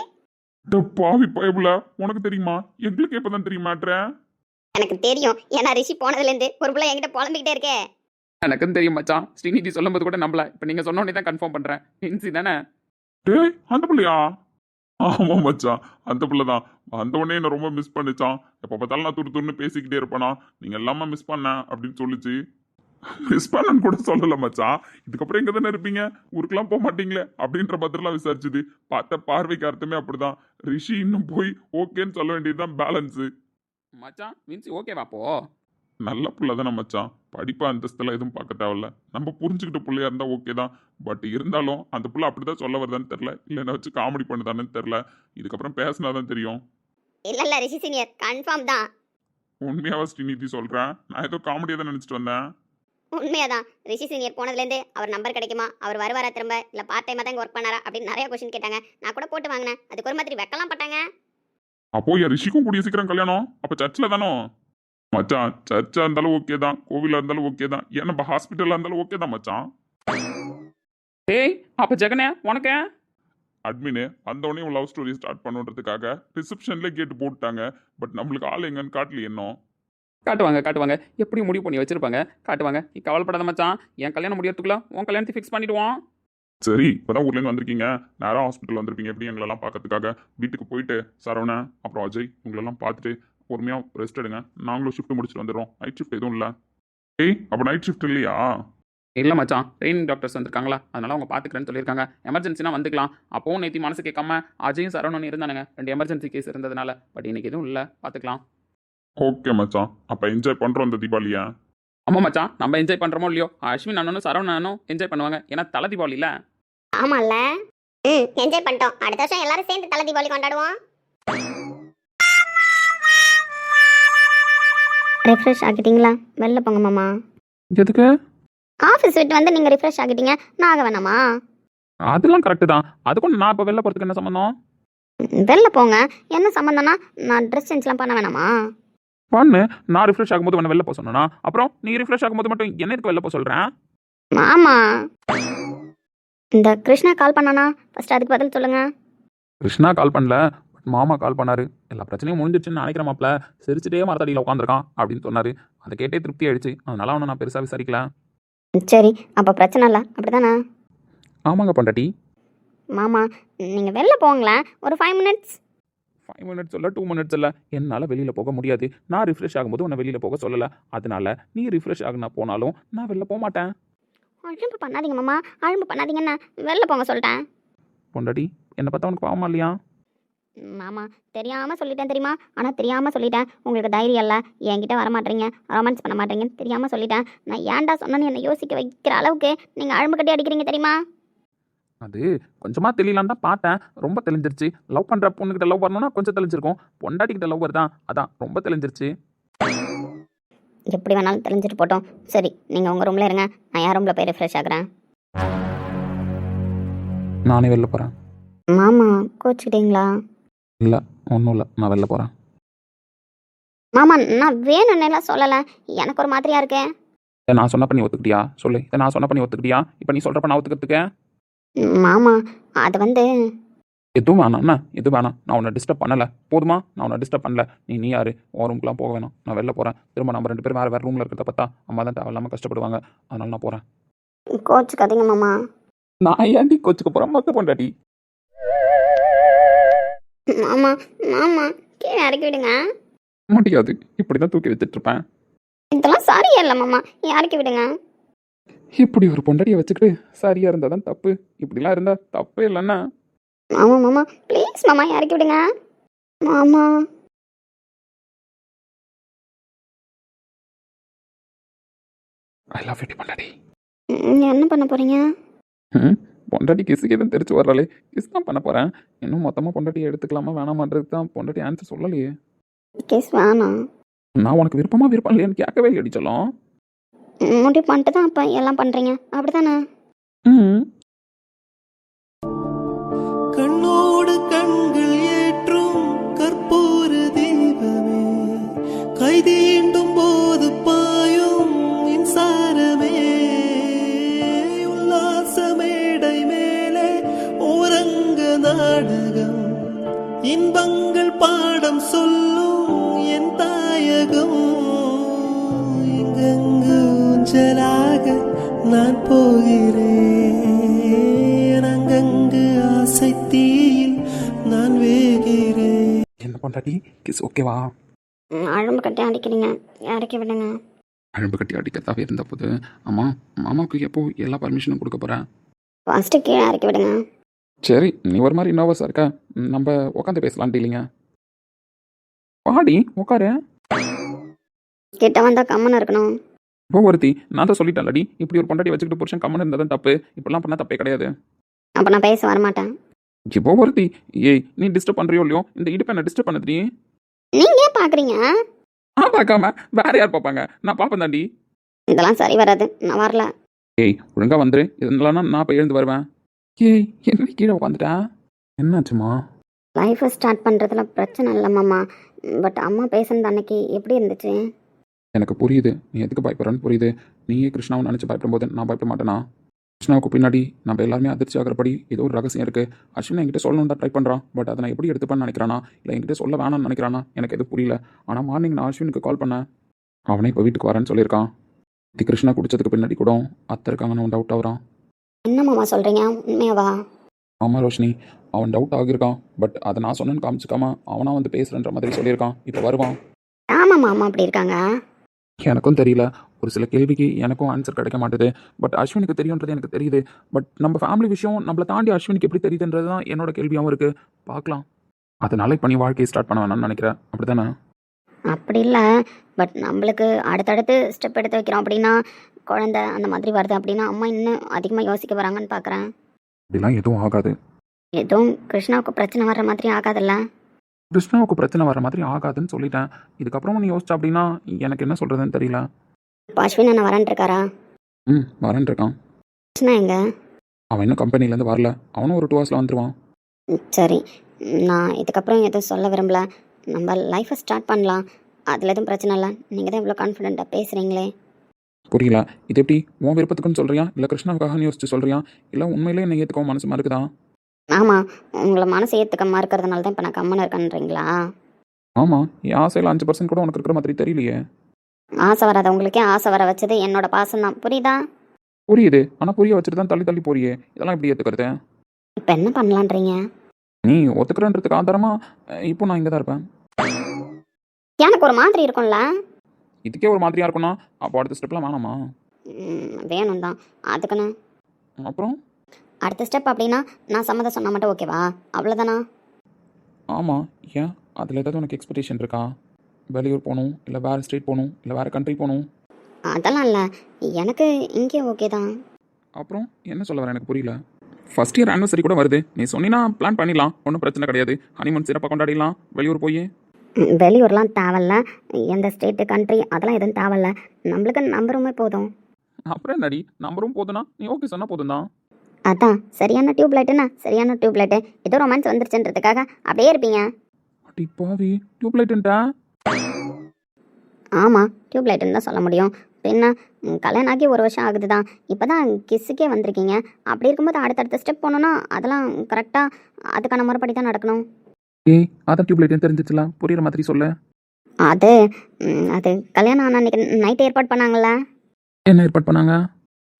டே பாவி பயபுல. உனக்கு தெரியுமா? எங்களுக்கு எப்பதான் தெரியுமாட்ற எனக்கு தெரியும். ஏன்னா ரிஷி போனதுல இருந்து ஒரு பிள்ளை என்கிட்ட புலம்பிக்கிட்டே இருக்கே. எனக்கும் தெரியும் மச்சான். ஸ்ரீநிதி சொல்லும்போது கூட நம்பல. இப்போ நீங்கள் சொன்னோடனே தான் கன்ஃபார்ம் பண்ணுறேன் இன்சி தானே? டேய் அந்த பிள்ளையா? ஆமா மச்சான். அந்த பிள்ளை தான். வந்த உடனே என்ன ரொம்ப மிஸ் பண்ணிச்சான். எப்போ பார்த்தாலும் நான் துரு துருன்னு பேசிக்கிட்டே இருப்பேனா? நீங்கள் எல்லாமே மிஸ் பண்ண அப்படின்னு சொல்லுச்சு. மிஸ் பண்ணன்னு கூட சொல்லல மச்சான். இதுக்கப்புறம் எங்கே தானே இருப்பீங்க? ஊருக்கெல்லாம் போக மாட்டீங்களே? அப்படின்ற பத்திரலாம் விசாரிச்சுது. பார்த்த பார்வைக்கு அர்த்தமே அப்படிதான். ரிஷி இன்னும் போய் ஓகேன்னு சொல்ல வேண்டியதுதான் பேலன்ஸு மச்சான் மீன்ஸ் ஓகேவா அப்போ? நல்ல புள்ள தானே மச்சான். படிப்பு அந்தஸ்தெல்லாம் எதுவும் பார்க்க தேவையில்ல. நம்ம புரிஞ்சுக்கிட்ட பிள்ளையா இருந்தா ஓகே தான். பட் இருந்தாலும் அந்த புள்ள அப்படிதான் சொல்ல வருதான்னு தெரில இல்லை என்ன வச்சு காமெடி பண்ணுதான்னு தெரில இதுக்கப்புறம் பேசினாதான் தெரியும். இல்ல இல்ல ரிஷி சீனியர் கன்ஃபார்ம் தான். உண்மையாவா ஸ்ரீநிதி சொல்றேன்? நான் ஏதோ காமெடியாக தான் நினச்சிட்டு வந்தேன். உண்மையாதான். ரிஷி சீனியர் போனதுலேருந்து அவர் நம்பர் கிடைக்குமா? அவர் வருவாரா திரும்ப? இல்லை பார்ட் டைமாக தான் இங்கே ஒர்க் பண்ணாரா? அப்படின்னு நிறைய கொஸ்டின் கேட்டாங்க. நான் கூட போட்டு வாங்கினேன். அதுக்கு ஒரு மாதிரி வெக்கலாம் பட்டாங்க. அப்போ ரிஷிக்கும் கூடிய சீக்கிரம் கல்யாணம். அப்போ சர்ச்சில் தானோ? மச்சான். சர்ச்சாக இருந்தாலும் ஓகே தான். கோவிலாக இருந்தாலும் ஓகே தான். ஏன் நம்ம ஹாஸ்பிட்டலாக இருந்தாலும் ஓகே தான் மச்சான்? டேய் அப்போ ஜெகனே உனக்கு? அட்மினு வந்தவொடனே லவ் ஸ்டோரி ஸ்டார்ட் பண்ணுன்றதுக்காக ரிசப்ஷன்ல கேட்டு போட்டுட்டாங்க. பட் நம்மளுக்கு ஆள் எங்கன்னு காட்டல இன்னும். காட்டுவாங்க காட்டுவாங்க. எப்படி முடிவு பண்ணி வச்சிருப்பாங்க? காட்டுவாங்க. நீ கவலைப்படாத மச்சான். என் கல்யாணம் முடியறதுக்குள்ள உன் கல்யாணத்தை ஃபிக்ஸ் பண்ணிடுவோம். சரி இப்போதான் ஊர்லேருந்து வந்திருக்கீங்க. நேரம் ஹாஸ்பிட்டல் வந்திருப்பீங்க. எப்படி எங்களெல்லாம் பார்க்கறதுக்காக? வீட்டுக்கு போயிட்டு சரவணன் அப்புறம் அஜய் உங்களெல்லாம் பார்த்துட்டு பொறுமையாக ரெஸ்ட் எடுங்க. நாங்களும் ஷிஃப்ட் முடிச்சுட்டு வந்துடுறோம். நைட் ஷிஃப்ட் எதுவும் இல்லை. ஏய் அப்போ நைட் ஷிஃப்ட் இல்லையா? இல்லை மச்சான். ட்ரெயினிங் டாக்டர்ஸ் வந்திருக்காங்களா? அதனால அவங்க பார்த்துக்கிறேன்னு சொல்லியிருக்காங்க. எமர்ஜென்சினா வந்துக்கலாம். அப்போவும் நேத்தி மனசு கேட்காம அஜயும் சரவணன் இருந்தானுங்க. ரெண்டு எமர்ஜென்சி கேஸ் இருந்ததுனால. பட் இன்னைக்கு எதுவும் இல்லை. பார்த்துக்கலாம் ஓகே மச்சான். அப்போ என்ஜாய் பண்ணுறோம் இந்த தீபாவளியா. ஆமாம் மச்சான். நம்ம என்ஜாய் பண்ணுறோமோ இல்லையோ? அஸ்வின் அண்ணனும் சரவணன் அண்ணனும் என்ஜாய் பண்ணுவாங்க. ஏன்னா தலை தீபாவளியில் ஆமாம்ல ம் என்ஜாய் பண்ணிட்டோம். அடுத்த வருஷம் எல்லாரும் சேர்ந்து தலை தீபாவளி கொண்டாடுவோம். ரெஃப்ரெஷ் ஆகிட்டீங்களா? வெளில போங்க மாமா. எதுக்கு? ஆஃபீஸ் விட்டு வந்து நீங்கள் ரிஃப்ரெஷ் ஆகிட்டீங்க. நான் ஆக வேணாமா? அதெல்லாம் கரெக்டு தான். அதுக்கும் நான் இப்போ வெளில போகிறதுக்கு என்ன சம்மந்தம் ம், வெளில போங்க. என்ன சம்மந்தம்னா நான் ட்ரெஸ் சேஞ்ச்லாம் பண்ண வேணாமா? பண்ணு. நான் ரிஃப்ரெஷ் ஆகும்போது உன்னை வெளில போக சொன்னா அப்புறம் நீ ரிஃப்ரெஷ் ஆகும்போது மட்டும் என்ன எதுக்கு வெளில போக சொல்கிறேன் மாமா. இந்த கிருஷ்ணா கால் பண்ணானா? ஃபர்ஸ்ட் அதுக்கு பதில் சொல்லுங்க. கிருஷ்ணா கால் பண்ணல. மாமா கால் பண்ணாரு. எல்லா பிரச்சனையும் முடிஞ்சிருச்சுன்னு நினைக்கிற மாப்பிள சிரிச்சுட்டே மரத்தடியில் உட்காந்துருக்கான் அப்படின்னு சொன்னாரு. அதை கேட்டே திருப்தி ஆயிடுச்சு. அதனால அவனை நான் பெருசாக விசாரிக்கல. சரி அப்போ பிரச்சனை இல்லை. அப்படிதானே? ஆமாங்க பொண்டாட்டி. மாமா நீங்கள் வெளில போங்களேன். ஒரு ஃபைவ் மினிட்ஸ் ஃபைவ் மினிட்ஸ் இல்லை டூ மினிட்ஸ் இல்லை. என்னால் வெளியில் போக முடியாது. நான் ரிஃப்ரெஷ் ஆகும்போது உன்னை வெளியில் போக சொல்லலை. அதனால நீ ரிஃப்ரெஷ் ஆகுனா போனாலும் நான் வெளில போக மாட்டேன். அழும்பு பண்ணாதீங்க மாமா. அழும்பு பண்ணாதீங்கன்னு வெளில போங்க சொல்லிட்டேன். பொண்டாட்டி என்னை பார்த்தா உனக்கு பாவமா இல்லையா? மாமா தெரியாமல் சொல்லிட்டேன் தெரியுமா? ஆனால் தெரியாமல் சொல்லிட்டேன். உங்களுக்கு தைரியம் இல்லை. என்கிட்ட வர மாட்டீங்க ரொமான்ஸ் பண்ண மாட்டீங்கன்னு தெரியாமல் சொல்லிட்டேன். நான் ஏன்டா சொன்னேன்னு என்னை யோசிக்க வைக்கிற அளவுக்கு நீங்கள் அழும்பு கட்டி அடிக்கிறீங்க தெரியுமா? அது கொஞ்சமாக தெரியலான்னு தான் பார்த்தேன். ரொம்ப தெளிஞ்சிருச்சு. லவ் பண்ணுற பொண்ணுக்கிட்ட லவ் வரணும்னா கொஞ்சம் தெளிஞ்சிருக்கும். பொண்டாட்டிக்கிட்ட லவ் வருதான் அதான் ரொம்ப தெளிஞ்சிருச்சு. எப்படி வேணாலும் தெரிஞ்சுட்டு போட்டோம். சரி நீங்கள் உங்கள் ரூமில் இருங்க. நான் என் ரூமில் போய் ரிஃப்ரெஷ் ஆகுறேன். நானே வெளில போகிறேன் மாமா கோச்சுக்கிட்டீங்களா? இல்லை ஒன்றும் இல்லை. நான் வெளில போகிறேன் மாமா நான் வேணும்னுலாம் சொல்லலை. எனக்கு ஒரு மாதிரியா இருக்கேன் இதை நான் சொன்ன பண்ணி ஒத்துக்கிட்டியா? சொல்லு. இதை நான் சொன்ன பண்ணி ஒத்துக்கிட்டியா? இப்போ நீ சொல்கிறப்ப நான் ஒத்துக்கிறதுக்கு? மாமா அது வந்து எதுவும் வேணாம். என்ன? எது வேணாம். நான் உன்னை டிஸ்டர்ப் பண்ணலை. போதுமா? நான் உன்னை டிஸ்டர்ப் பண்ணல. நீ நீ யாரு? உன் ரூம்க்குலாம் போக வேணாம். நான் வெளில போகிறேன் திரும்ப நம்ம ரெண்டு பேரும் வேறு வேறு ரூமில் இருக்கிறத பார்த்தா அம்மா தான் தேவையில்லாமல் கஷ்டப்படுவாங்க. அதனால நான் போகிறேன் கோச்சுக்காதீங்க மாமா. நான் ஏன்டி கொச்சுக்க போகிறேன் மொத்த பொண்டாட்டி. மாமா மாமா கீழே இறக்கி விடுங்க. முடியாது. இப்படி தான் தூக்கி வச்சுட்டு இருப்பேன் இதெல்லாம் சரியா இல்லை மாமா. இறக்கி விடுங்க. இப்படி ஒரு பொண்டாட்டியை வச்சுக்கிட்டு சரியாக இருந்தால் தான் தப்பு. இப்படிலாம் இருந்தால் தப்பே இல்லைன்னா? மாமா மாமா ப்ளீஸ் மாமா இறக்கி விடுங்க. மாமா. ஐ லவ் யூ பொண்டாட்டி. என்ன பண்ண போறீங்க? பொண்டாட்டி கிஸுக்கு எதுவும் தெரிச்சு வர்றாளே. கிஸ் தான் பண்ண போகிறேன் இன்னும் மொத்தமாக பொண்டாட்டியை எடுத்துக்கலாமா வேணாமான்றது தான் பொண்டாட்டி ஆன்சர் சொல்லலையே. கேஸ் வேணாம். நான் உனக்கு விருப்பமா விருப்பம் இல்லையான்னு கேட்கவே இல்லை அடிச்சலாம் ம், முடிவு பண்ணிட்டு தான் அப்போ எல்லாம் பண்ணுறீங்க அப்படிதானே ம். சொல்லும் என் தாயகம். எங்கெங்கு ஊஞ்சலாக நான் போகிறேன். அங்கங்கு ஆசை தீயில் நான் வேகிறேன். என்ன பொண்டாட்டி? கிஸ் ஓகேவா அழும்பு கட்டி அடிக்கிறீங்க. இறக்கி விடுங்க. அழும்பு கட்டி அடிக்கிறதாவே இருந்த போது. அம்மா மாமாவுக்கு எப்போ எல்லா பர்மிஷனும் கொடுக்க போகிறேன் ஃபஸ்ட்டு கீழே இறக்கி விடுங்க. சரி நீ ஒரு மாதிரி நர்வஸாக இருக்க. நம்ம உட்காந்து பேசலான்ட்டு இல்லைங்க. பாடி உட்காரு கிட்ட வந்தால் கம்மன் இருக்கணும். இப்போ ஒருத்தி. நான் தான் சொல்லிட்டேன்லடி. இப்படி ஒரு பொண்டாட்டி வச்சுக்கிட்டு புருஷன் கம்மன் இருந்தால் தான் தப்பு. இப்படிலாம் பண்ணால் தப்பே கிடையாது. அப்போ நான் பேச வரமாட்டேன். இப்போ ஒருத்தி. ஏய் நீ டிஸ்டர்ப் பண்ணுறியோ இல்லையோ? இந்த இடுப்பை என்ன டிஸ்டர்ப் பண்ணுதுடி? நீங்கள் ஏன் பார்க்குறீங்க நான் பார்க்காம வேற யார் பார்ப்பாங்க நான் பார்ப்பேன் தாண்டி இதெல்லாம் சரி வராது. நான் வரல. ஏய் ஒழுங்கா வந்துரு. இதனாலனா நான் இப்போ எழுந்து வருவேன். ஏய் என்ன கீழே உட்காந்துட்டேன் என்னாச்சுமா? லைஃப்பை ஸ்டார்ட் பண்ணுறதுல பிரச்சனை இல்லை மாமா. பட் அம்மா பேசுனது அன்னைக்கு எப்படி இருந்துச்சு? எனக்கு புரியுது. நீ எதுக்கு பயப்படுறன்னு புரியுது. நீயே கிருஷ்ணாவை நினச்சி பயப்படும்போது நான் பயப்பட மாட்டேனா? கிருஷ்ணாவுக்கு பின்னாடி நம்ம எல்லாருமே அதிர்ச்சி ஆகிறபடி ஏதோ ஒரு ரகசியம் இருக்குது அஸ்வின் என்கிட்ட சொல்லணும் தான் ட்ரை பண்ணுறான் பட் அதை நான் எப்படி எடுத்துப்பேன்னு நினைக்கிறானா? இல்லை என்கிட்ட சொல்ல வேணாம்னு நினைக்கிறானா? எனக்கு எது புரியல. ஆனால் மார்னிங் நான் அஸ்வினுக்கு கால் பண்ணேன். அவனே இப்போ வீட்டுக்கு வரேன்னு சொல்லியிருக்கான். இது கிருஷ்ணா குடிச்சதுக்கு பின்னாடி கூட அத்தை இருக்காங்கன்னு டவுட் ஆகுறான். என்ன மாமா சொல்கிறீங்க உண்மையாவா? ஆமாம் ரோஷினி. அவன் டவுட் ஆகியிருக்கான். பட் அதை நான் சொன்னேன்னு காமிச்சிக்காம அவனா வந்து பேசுகிறன்ற மாதிரி சொல்லியிருக்கான். இப்போ வருவான். ஆமாம் மாமா அப்படி இருக்காங்க. எனக்கும் தெரியல. ஒரு சில கேள்விக்கு எனக்கும் ஆன்சர் கிடைக்க மாட்டுது. பட் அஸ்வினுக்கு தெரியுன்றது எனக்கு தெரியுது. பட் நம்ம ஃபேமிலி விஷயம் நம்மளை தாண்டி அஸ்வினுக்கு எப்படி தெரியுதுன்றது தான் என்னோட கேள்வியாகவும் இருக்குது பார்க்கலாம். அதனால இப்போ நீ வாழ்க்கையை ஸ்டார்ட் பண்ண வேணாம்னு நினைக்கிறேன் அப்படி தானே அப்படி இல்லை. பட் நம்மளுக்கு அடுத்தடுத்து ஸ்டெப் எடுத்து வைக்கிறோம் அப்படின்னா குழந்தை அந்த மாதிரி வருது அப்படின்னா அம்மா இன்னும் அதிகமாக யோசிக்க வராங்கன்னு பார்க்குறேன் இப்படிலாம் எதுவும் ஆகாது. எதுவும் கிருஷ்ணாவுக்கு பிரச்சனை வர்ற மாதிரி ஆகாதுல்ல? கிருஷ்ணாவுக்கு பிரச்சனை வர மாதிரி ஆகாதுன்னு சொல்லிட்டேன். இதுக்கப்புறம் நீ யோசிச்ச அப்படின்னா எனக்கு என்ன சொல்கிறதுன்னு தெரியல. இப்போ அஸ்வின் அண்ணா வரேன் இருக்காரா? ம் வரேன் இருக்கான். கிருஷ்ணா எங்க? அவன் இன்னும் கம்பெனிலேருந்து வரல. அவனும் ஒரு டூ ஹவர்ஸில் வந்துடுவான் ம், சரி. நான் இதுக்கப்புறம் எதுவும் சொல்ல விரும்பல. நம்ம லைஃப்பை ஸ்டார்ட் பண்ணலாம். அதில் எதுவும் பிரச்சனை இல்லை. நீங்கள் தான் இவ்வளோ கான்ஃபிடென்ட்டாக பேசுகிறீங்களே புரியல. இது எப்படி? உன் விருப்பத்துக்குன்னு சொல்றியா? இல்லை கிருஷ்ணாவுக்காக யோசிச்சு சொல்றியா? இல்லை உண்மையிலே என்ன ஏற்றுக்கோ மனசு மறுக்குதா? ஆமாம் உங்களை மனசை ஏற்றுக்க இருக்கிறதுனால தான் இப்போ நான் கம்மன் இருக்கேன்றீங்களா ஆமாம் என் ஆசையில் அஞ்சு பர்சன்ட் கூட உனக்கு இருக்கிற மாதிரி தெரியலையே. ஆசை வராதவங்களுக்கே ஆசை வர வச்சது என்னோட பாசம் தான். புரியுதா? புரியுது. ஆனால் புரிய வச்சுட்டு தான் தள்ளி தள்ளி போறியே. இதெல்லாம் எப்படி ஏற்றுக்கிறது இப்போ என்ன பண்ணலான்றீங்க? நீ ஒத்துக்கிறன்றதுக்கு ஆதாரமா அஹ், இப்போ நான் இங்கே தான் இருப்பேன். எனக்கு ஒரு மாதிரி இருக்கும்ல? இதுக்கே ஒரு மாதிரியா இருக்கும்னா அப்போ அடுத்த ஸ்டெப்லாம் வேணாமா? ம், வேணும் தான் அதுக்குன்னு. அப்புறம்? அடுத்த ஸ்டெப் அப்படின்னா நான் சம்மதம் சொன்னால் மட்டும் ஓகேவா அவ்வளோதானா ஆமாம் ஏன்? அதில் ஏதாவது உனக்கு எக்ஸ்பெக்டேஷன் இருக்கா? வெளியூர் போகணும் இல்லை வேறு ஸ்டேட் போகணும் இல்லை வேறு கண்ட்ரி போகணும்? அதெல்லாம் இல்லை. எனக்கு இங்கே ஓகே தான். அப்புறம் என்ன சொல்ல வர எனக்கு புரியல? ஃபர்ஸ்ட் இயர் ஆனிவர்சரி கூட வருது. நீ சொன்னீங்கன்னா பிளான் பண்ணிடலாம். ஒன்றும் பிரச்சனை கிடையாது. ஹனிமூன் சிறப்பாக கொண்டாடிடலாம். வெளியூர் போய். வெளியூர்லாம் தேவையில்ல. எந்த ஸ்டேட்டு கண்ட்ரி அதெல்லாம் எதுவும் தேவையில்ல. நம்மளுக்கு நம்பருமே போதும். அப்புறம் என்னடி? நம்பரும் போதுனா நீ ஓகே சொன்னால் போதும் தான் அதான் சரியான டியூப் லைட்டுண்ணா சரியான டியூப் லைட்டு ஏதோ ரொமான்ஸ் வந்துருச்சுன்றதுக்காக அப்படியே இருப்பீங்க. அடி பாவி டியூப்லைட்டுன்ட்டா? ஆமாம் டியூப் லைட்டுன்னு தான் சொல்ல முடியும். பின்ன ம், கல்யாணம் ஆகி ஒரு வருஷம் ஆகுது தான் இப்போ தான் கிஸ்ஸுக்கே வந்திருக்கீங்க. அப்படி இருக்கும்போது அடுத்தடுத்த ஸ்டெப் போகணுன்னா அதெல்லாம் கரெக்டாக அதுக்கான முறைப்படி தான் நடக்கணும். ஏய் அதான் டியூப்லைட்னு தெரிஞ்சிச்சுல. புரியுற மாதிரி சொல்லு. அது அது கல்யாணம் ஆன அன்னைக்கு நைட் ஏற்பாடு பண்ணாங்கல்ல? என்ன ஏற்பாடு பண்ணாங்க?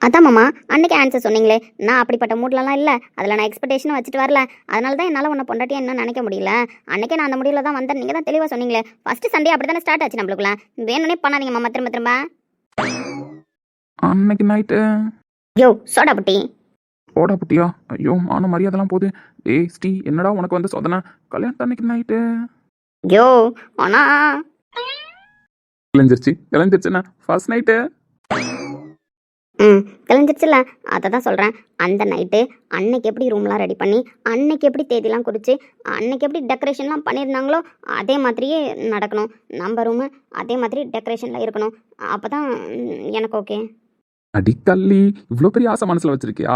அதான் மாமா அன்னைக்கு ஆன்சர் சொன்னீங்களே. நான் அப்படிப்பட்ட மூட்லலாம் இல்லை. அதில் நான் எக்ஸ்பெக்டேஷனும் வச்சுட்டு வரல. அதனால தான் என்னால் உன்னை பொண்டாட்டியா என்ன நினைக்க முடியல. அன்னைக்கே நான் அந்த முடிவில் தான் வந்தேன். நீங்கள் தான் தெளிவாக சொன்னீங்களே. ஃபஸ்ட்டு சண்டே அப்படி தானே ஸ்டார்ட் ஆச்சு நம்மளுக்குள்ள? வேணும்னே பண்ணாதீங்க மாமா திரும்ப திரும்ப. அன்னைக்கு நைட்டு யோ சோடா புட்டி. ஓடா புட்டியா? ஐயோ மான மரியாதைலாம் போகுது. ஏய் ஸ்ரீ என்னடா உனக்கு வந்து சோதனை? கல்யாணத்து அன்னைக்கு நைட்டு யோ ஆனா. இளைஞ்சிருச்சு இளைஞ்சிருச்சுண்ணா ஃபர்ஸ்ட் நைட்டு ம் தெரிஞ்சிருச்சுல அதை தான் சொல்கிறேன் அந்த நைட்டு அன்னைக்கு எப்படி ரூம்லாம் ரெடி பண்ணி அன்னைக்கு எப்படி தேதிலாம் குறித்து அன்னைக்கு எப்படி டெக்கரேஷன்லாம் பண்ணியிருந்தாங்களோ அதே மாதிரியே நடக்கணும். நம்ம ரூமு அதே மாதிரி டெக்கரேஷனில் இருக்கணும். அப்போ தான் எனக்கு ஓகே அடிக்கல்லி இவ்வளோ பெரிய ஆசை மனசில் வச்சிருக்கியா?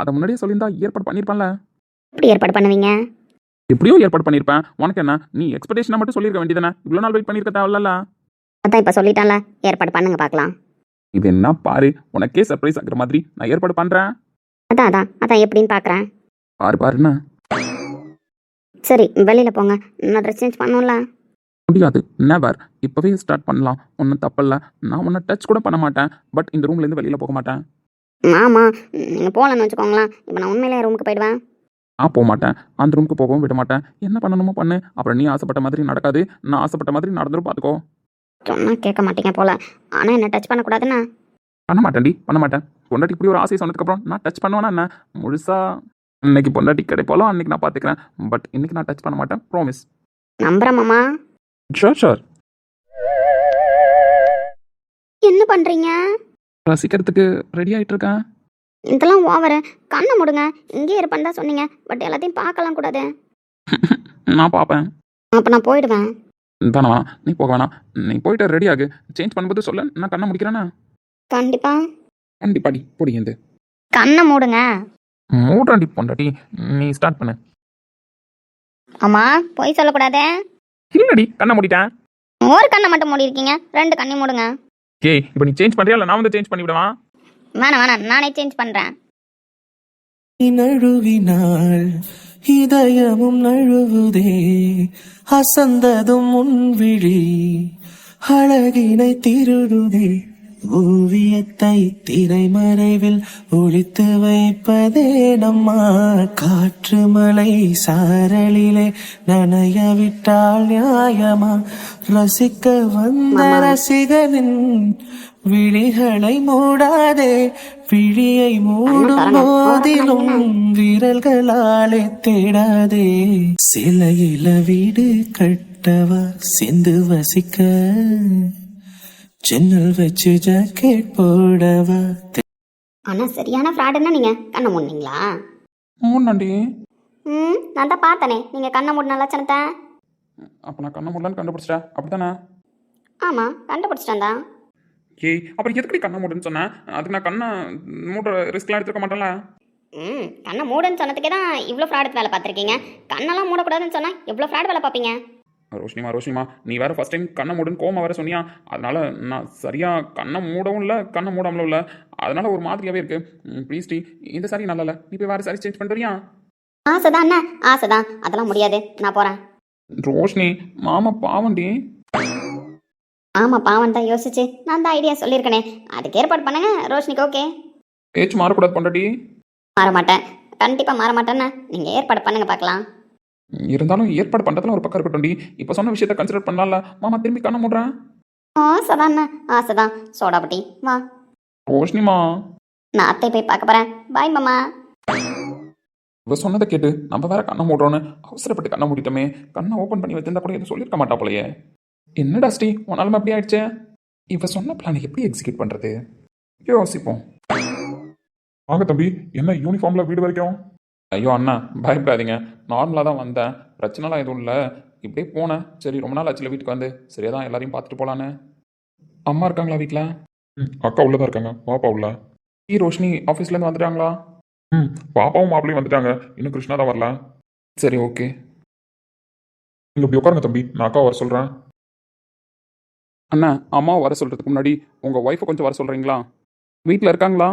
அதை முன்னாடியே சொல்லியிருந்தா ஏற்பாடு பண்ணியிருப்பேன்ல. எப்படி ஏற்பாடு பண்ணுவீங்க? எப்படியோ ஏற்பாடு பண்ணியிருப்பேன். உனக்கு என்ன? நீ எக்ஸ்பெக்டேஷனை மட்டும் சொல்லியிருக்க வேண்டியதானே இவ்வளோ நாள் வெயிட் பண்ணியிருக்க தேவையில்ல அதான் இப்போ சொல்லிட்டான்ல. ஏற்பாடு பண்ணுங்க பார்க்கலாம் இது என்ன பாரு உனக்கே சர்ப்ரைஸ் ஆகுற மாதிரி நான் ஏற்பாடு பண்ணுறேன் அதான் அதான் அதான் எப்படின்னு பார்க்குறேன் பாரு பாருண்ணா சரி வெளியில் போங்க. நான் ட்ரெஸ் சேஞ்ச் பண்ணும்ல முடியாது. நெவர் இப்போவே ஸ்டார்ட் பண்ணலாம். ஒன்றும் தப்பில்ல. நான் உன்னை டச் கூட பண்ண மாட்டேன். பட் இந்த ரூம்லேருந்து வெளியில் போக மாட்டேன். ஆமாம் நீங்கள் போகலன்னு வச்சுக்கோங்களேன். இப்போ நான் உண்மையிலே ரூமுக்கு போயிடுவேன். நான் போக மாட்டேன். அந்த ரூமுக்கு போகவும் விட மாட்டேன். என்ன பண்ணணுமோ பண்ணு. அப்புறம் நீ ஆசைப்பட்ட மாதிரி நடக்காது. நான் ஆசைப்பட்ட மாதிரி நடந்துரும் பார்த்துக்கோ சொன்னால் கேட்க மாட்டீங்க போல. ஆனால் என்ன டச் பண்ணக்கூடாதுண்ணா பண்ண மாட்டேன்டி பண்ண மாட்டேன். பொண்டாட்டி இப்படி ஒரு ஆசையை சொன்னதுக்கப்புறம் நான் டச் பண்ணுவேனா என்ன? முழுசா இன்னைக்கு பொண்டாட்டி கிடைப்பாலும் அன்னைக்கு நான் பார்த்துக்கிறேன் பட் இன்னைக்கு நான் டச் பண்ண மாட்டேன் ப்ராமிஸ் நம்புகிறேன் மாமா. ஷோர் ஷோர் என்ன பண்ணுறீங்க ரசிக்கிறதுக்கு ரெடி ஆகிட்டு இருக்கேன் இதெல்லாம் ஓவரு கண்ணை மூடுங்க. இங்கே இருப்பேன்னு தான் சொன்னீங்க. பட் எல்லாத்தையும் பார்க்கலாம் கூடாது. நான் பார்ப்பேன். அப்போ நான் போயிடுவேன். தானவா நீ போக வேணாம். நீ போயிட்டு ரெடி ஆகு. சேஞ்ச் பண்ணும்போது சொல்ல. நான் கண்ணை முடிக்கிறேன்னா கண்டிப்பா. கண்டிப்பாடி பொடியந்து கண்ணை மூடுங்க. மூடாண்டி பொண்டாட்டி. நீ ஸ்டார்ட் பண்ணு. அம்மா பொய் சொல்லக்கூடாதே. இல்லடி கண்ணை மூடிட்டேன். ஒரு கண்ணை மட்டும் மூடி இருக்கீங்க ரெண்டு கண்ணை மூடுங்க. ஏய் இப்போ நீ சேஞ்ச் பண்றியா? இல்லை நான் வந்து சேஞ்ச் பண்ணி விடவா வேணாம் வேணாம். நானே சேஞ்ச் பண்றேன். இதயமும் நழுவுதே அசந்ததும் முன்விழி அழகினை திருடுதே. ஓவியத்தை திரைமறைவில் ஒளித்து வைப்பதே நம்மா காற்று மலை சாரலிலே நனைய விட்டால் நியாயமா? ரசிக்க வந்த ரசிகனின் விழிகளை மூடாதே விழியை மூடும் போதிலும் விரல்களாலே தேடாதே. சிலையில வீடு கட்டவா சிந்து வசிக்க. ஜன்னல் வச்சு ஜாக்கெட் போடவா. ஆனா சரியான ஃப்ராடுன்னா நீங்க? கண்ணை மூடுனீங்களா? மூணாண்டி ம் நான் தான் பார்த்தனே. நீங்க கண்ணை மூடின லட்சணத்தை அப்போ நான் கண்ணை மூடலான்னு கண்டுபிடிச்சிட்டேன். அப்படிதானே ஆமா கண்டுபிடிச்சிட்டேன் தான் ஏய் அப்புறம் எதுக்கடி கண்ணை மூடுன்னு சொன்னேன் அதுக்கு நான் கண்ணை மூடுற ரிஸ்க்லாம் எடுத்துக்க மாட்டேன்ல. ம் கண்ணை மூடுன்னு சொன்னதுக்கே தான் இவ்வளோ ஃப்ராடு வேலை பார்த்துருக்கீங்க. கண்ணெல்லாம் மூடக்கூடாதுன்னு சொன்னா எவ்வளோ ஃப்ராடு வேலை பார்ப்பீங்க. ரோஷினிமா ரோஷினிமா நீ வேற ஃபர்ஸ்ட் டைம் கண்ணை மூடுன்னு கோமா வேற சொன்னியா? அதனால நான் சரியா கண்ணை மூடவும் இல்லை கண்ணை மூடாமலும் இல்லை. அதனால ஒரு மாதிரியாவே இருக்கு. ப்ளீஸ் டி இந்த சாரி நல்லா இல்லை. நீ போய் வேற சாரி சேஞ்ச் பண்ணுறியா ஆசைதான் அண்ணா ஆசைதான் அதெல்லாம் முடியாது. நான் போகிறேன் ரோஷினி மாமா பாவண்டி ஆமாம் பாவன் தான் யோசிச்சு நான் தான் ஐடியா சொல்லியிருக்கனே. அதுக்கு ஏற்பாடு பண்ணுங்க ரோஷினிக்கு ஓகே பேச்சு மாறக்கூடாது பொண்டாட்டி. மாற மாட்டேன் கண்டிப்பாக மாற மாட்டேண்ணா நீங்கள் ஏற்பாடு பண்ணுங்க பார்க்கலாம். இருந்தாலும் ஏற்பாடு பண்ணுறதுல ஒரு பக்கம் இருக்கட்டும்டி இப்போ சொன்ன விஷயத்த கன்சிடர் பண்ணலாம்ல. மாமா திரும்பி கண்ணை மூடுறேன். ஆசைதான் ஆசைதான். சோடாபட்டி வா. ரோஷினிமா. நான் அத்தை போய் பார்க்க போகிறேன் பாய் மாமா. இவ சொன்னதை கேட்டு நம்ம வேற கண்ணை மூடுறோன்னு அவசரப்பட்டு கண்ணை மூடிட்டோமே. கண்ணை ஓப்பன் பண்ணி வச்சிருந்தா கூட எதுவும் சொல்லியிருக்க மாட்டா போலயே. என்னடா ஸ்ரீ உன் நிலமை அப்படி ஆயிடுச்சே? இவ சொன்ன பிளானை எப்படி எக்ஸிக்யூட் பண்றது? யோசிப்போம். வாங்க தம்பி என்ன யூனிஃபார்ம்ல வீடு வரைக்கும்? ஐயோ அண்ணா பயப்படாதீங்க. நார்மலாக தான் வந்தேன். பிரச்சனைலாம் எதுவும் இல்லை. இப்படியே போனேன். சரி ரொம்ப நாள் ஆச்சுல வீட்டுக்கு வந்து. சரியா தான் எல்லாரையும் பார்த்துட்டு போகலான்னு அம்மா இருக்காங்களா வீட்டில் ம், அக்கா உள்ளதா இருக்காங்க. பாப்பா உள்ள. ஈ ரோஷினி ஆஃபீஸ்லேருந்து வந்துட்டாங்களா? ம் பாப்பாவும் மாப்பிளையும் வந்துட்டாங்க. இன்னும் கிருஷ்ணா தான் வரல. சரி ஓகே நீங்க இப்படி உட்காருங்க தம்பி. நான் அக்கா வர சொல்றேன். அண்ணா அம்மா வர சொல்கிறதுக்கு முன்னாடி உங்கள் ஒய்ஃபை கொஞ்சம் வர சொல்கிறீங்களா வீட்டில் இருக்காங்களா?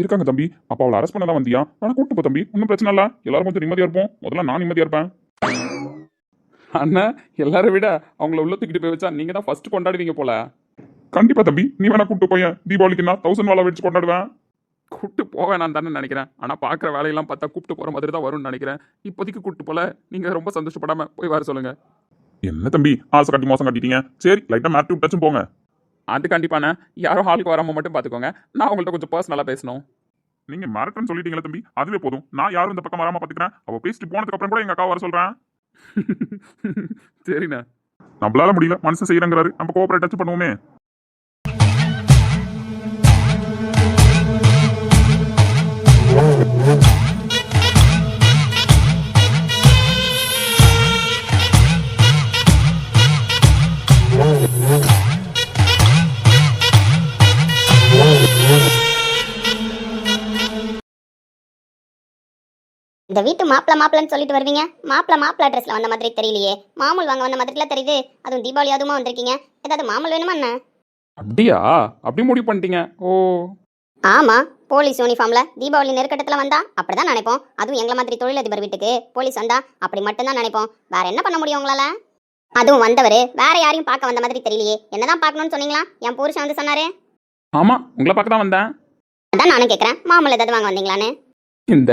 இருக்காங்க தம்பி. அப்பா அவளை அரெஸ்ட் பண்ண தான் வந்தியா? நான் கூட்டு போ தம்பி. ஒன்றும் பிரச்சனை இல்லை. எல்லாரும் கொஞ்சம் நிம்மதியா இருப்போம். முதல்ல நான் நிம்மதியா இருப்பேன். அண்ணா எல்லாரை விட அவங்கள உள்ள தூக்கிட்டு போய் வச்சா நீங்கள் தான் ஃபர்ஸ்ட் கொண்டாடுவீங்க போல. கண்டிப்பா தம்பி. நீ வேணா கூட்டு போயேன் தீபாவளிக்கு நான் தௌசண்ட் வாழை வச்சு கொண்டாடுவேன். கூப்பிட்டு போவேன் நான் தானே நினைக்கிறேன். ஆனால் பார்க்குற வேலையெல்லாம் பார்த்தா கூப்பிட்டு போகிற மாதிரி தான் வரும்னு நினைக்கிறேன். இப்போதைக்கு கூப்பிட்டு போல. நீங்கள் ரொம்ப சந்தோஷப்படாமல் போய் வர சொல்லுங்கள் என்ன தம்பி? ஆசை கட்டி மோசம் கட்டிட்டீங்க. சரி லைட்டா மேட் விட்டாச்சும் போங்க. அது கண்டிப்பாண்ணே. யாரும் ஹாலுக்கு வராமல் மட்டும் பார்த்துக்கோங்க. நான் உங்கள்கிட்ட கொஞ்சம் பர்சனலாக பேசணும். நீங்க மிரட்டன்னு சொல்லிட்டீங்களா தம்பி. அதுவே போதும். நான் யாரும் இந்த பக்கம் வராம பாத்துக்கிறேன் அவ பேசிட்டு போனதுக்கு அப்புறம் கூட எங்க அக்கா வர சொல்றேன். சரிண்ணே. நம்மளால முடியல. மனுஷன் செய்யறங்கிறாரு. நம்ம கோஆபரேட் டச் பண்ணுவோமே. இந்த வீட்டு மாப்பிள மாப்பிளன்னு சொல்லிட்டு வருவீங்க? மாப்பிள மாப்பிள ட்ரெஸ்ல வந்த மாதிரி தெரியலையே. மாமூல் வாங்க வந்த மாதிரிலாம் தெரியுது. அதுவும் தீபாவளி அதுவுமா வந்திருக்கீங்க? ஏதாவது மாமூல் வேணுமா என்ன? அப்படியா? அப்படி முடிவு பண்ணிட்டீங்க. ஓ. ஆமா. போலீஸ் யூனிஃபார்ம்ல தீபாவளி நெருக்கட்டத்துல வந்தா அப்படிதான் நினைப்போம். அதுவும் எங்களை மாதிரி தொழிலதிபர் வீட்டுக்கு போலீஸ் வந்தா அப்படி மட்டும்தான் நினைப்போம். வேற என்ன பண்ண முடியும் உங்களால? அதுவும் வந்தவர் வேற யாரையும் பார்க்க வந்த மாதிரி தெரியலையே. என்னதான் பார்க்கணும்னு சொன்னீங்களா? என் புருஷன் வந்து சொன்னாரு. ஆமாம் உங்களை பார்க்க தான் வந்தேன். அதான் நானும் கேட்கறேன் மாமூல் ஏதாவது வாங்க வந்தீங்களான்னு? இந்த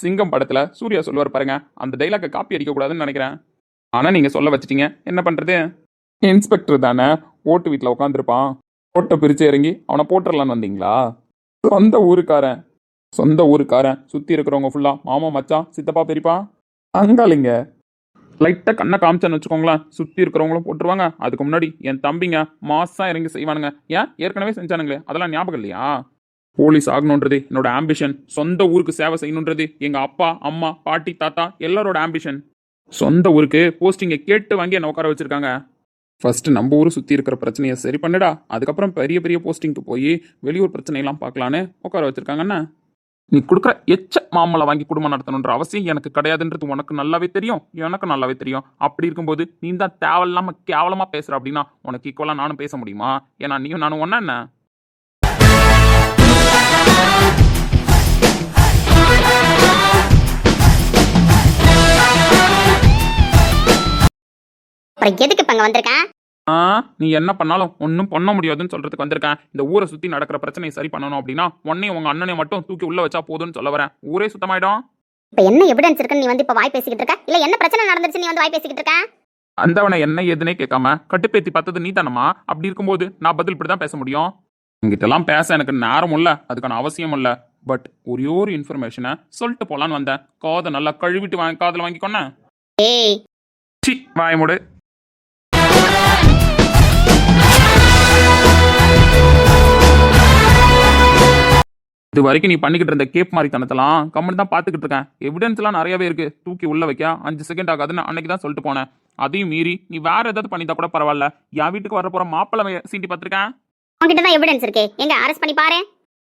சிங்கம் படத்தில் சூர்யா சொல்லுவார் பாருங்க அந்த டைலாக்கை காப்பி அடிக்கக்கூடாதுன்னு நினைக்கிறேன். ஆனால் நீங்கள் சொல்ல வச்சிட்டீங்க. என்ன பண்ணுறது இன்ஸ்பெக்டர் தானே ஓட்டு வீட்டில் உட்காந்துருப்பான் ஓட்டை பிரித்து இறங்கி அவனை போட்டுடலான்னு வந்தீங்களா? சொந்த ஊருக்காரன். சொந்த ஊருக்காரன். சுற்றி இருக்கிறவங்க ஃபுல்லாக மாமா மச்சான் சித்தப்பா பெரியப்பா. அங்காளிங்க லைட்டாக கண்ணை காமிச்சேன்னு வச்சுக்கோங்களேன். சுற்றி இருக்கிறவங்களும் போட்டுருவாங்க. அதுக்கு முன்னாடி என் தம்பிங்க மாசம் இறங்கி செய்வானுங்க. ஏன்? ஏற்கனவே செஞ்சானுங்களே. அதெல்லாம் ஞாபகம் இல்லையா? போலீஸ் ஆகணுன்றது என்னோட ஆம்பிஷன் சொந்த ஊருக்கு சேவை செய்யணுன்றது எங்கள் அப்பா அம்மா பாட்டி தாத்தா எல்லாரோட ஆம்பிஷன் சொந்த ஊருக்கு போஸ்டிங்கை கேட்டு வாங்கி என்ன உட்கார வச்சிருக்காங்க. ஃபர்ஸ்ட் நம்ம ஊர் சுற்றி இருக்கிற பிரச்சனையை சரி பண்ணுடா. அதுக்கப்புறம் பெரிய பெரிய போஸ்டிங்க்கு போய் வெளியூர் பிரச்சனையெல்லாம் பார்க்கலான்னு உட்கார வச்சிருக்காங்கண்ணா நீ கொடுக்குற எச்ச மாமலை வாங்கி குடும்பம் நடத்தணுன்ற அவசியம் எனக்கு கிடையாதுன்றது உனக்கு நல்லாவே தெரியும் எனக்கு நல்லாவே தெரியும். அப்படி இருக்கும்போது நீ தான் தேவையில்லாமல் கேவலமாக பேசுகிற அப்படின்னா உனக்கு ஈக்குவலாக நானும் பேச முடியுமா? ஏன்னா நீயும் நானும் ஒன்றா என்ன? அப்புறம் எதுக்கு இப்ப இங்க வந்திருக்கேன்? ஆ நீ என்ன பண்ணாலும் ஒன்றும் பண்ண முடியாதுன்னு சொல்றதுக்கு வந்திருக்கேன். இந்த ஊரை சுத்தி நடக்கிற பிரச்சனையை சரி பண்ணணும் அப்படின்னா உன்னை உங்க அண்ணனை மட்டும் தூக்கி உள்ள வச்சா போதும்னு சொல்ல வரேன். ஊரே சுத்தமாயிடும். இப்ப என்ன எவிடன்ஸ் இருக்குன்னு நீ வந்து இப்ப வாய் பேசிக்கிட்டு இருக்க? இல்ல என்ன பிரச்சனை நடந்துச்சு நீ வந்து வாய் பேசிக்கிட்டு இருக்க? அந்தவனை என்ன ஏதுனே கேட்காம கட்டுப்பேத்தி பார்த்தது நீ தானமா அப்படி இருக்கும்போது நான் பதில் இப்படி தான் பேச முடியும்? உங்ககிட்டலாம் பேச எனக்கு நேரம் இல்ல அதுக்கான அவசியம் இல்ல. பட் ஒரே ஒரு இன்ஃபர்மேஷனை சொல்லிட்டு போலான்னு வந்தேன். காதை நல்லா கழுவிட்டு வாங்கி காதில் வாங்கிக்கொன்னேன் ஏய். சி வாய முடு. இது வரைக்கும் நீ பண்ணிக்கிட்டு இருந்த கேப் மாதிரி தனத்தெல்லாம் கம்மன் தான் பார்த்துக்கிட்டு இருக்கேன். எவிடன்ஸ்லாம் நிறையவே இருக்கு. தூக்கி உள்ள வைக்க அஞ்சு செகண்ட் ஆகாதுன்னு அன்னைக்கு தான் சொல்லிட்டு போனேன். அதையும் மீறி நீ வேற ஏதாவது பண்ணிட்டா கூட பரவாயில்ல. என் வீட்டுக்கு வர போற மாப்பிள்ளை சீண்டி பார்த்துருக்கேன்? உன்கிட்ட தான் எவிடன்ஸ் இருக்கு. எங்க அரெஸ்ட் பண்ணி பாரு.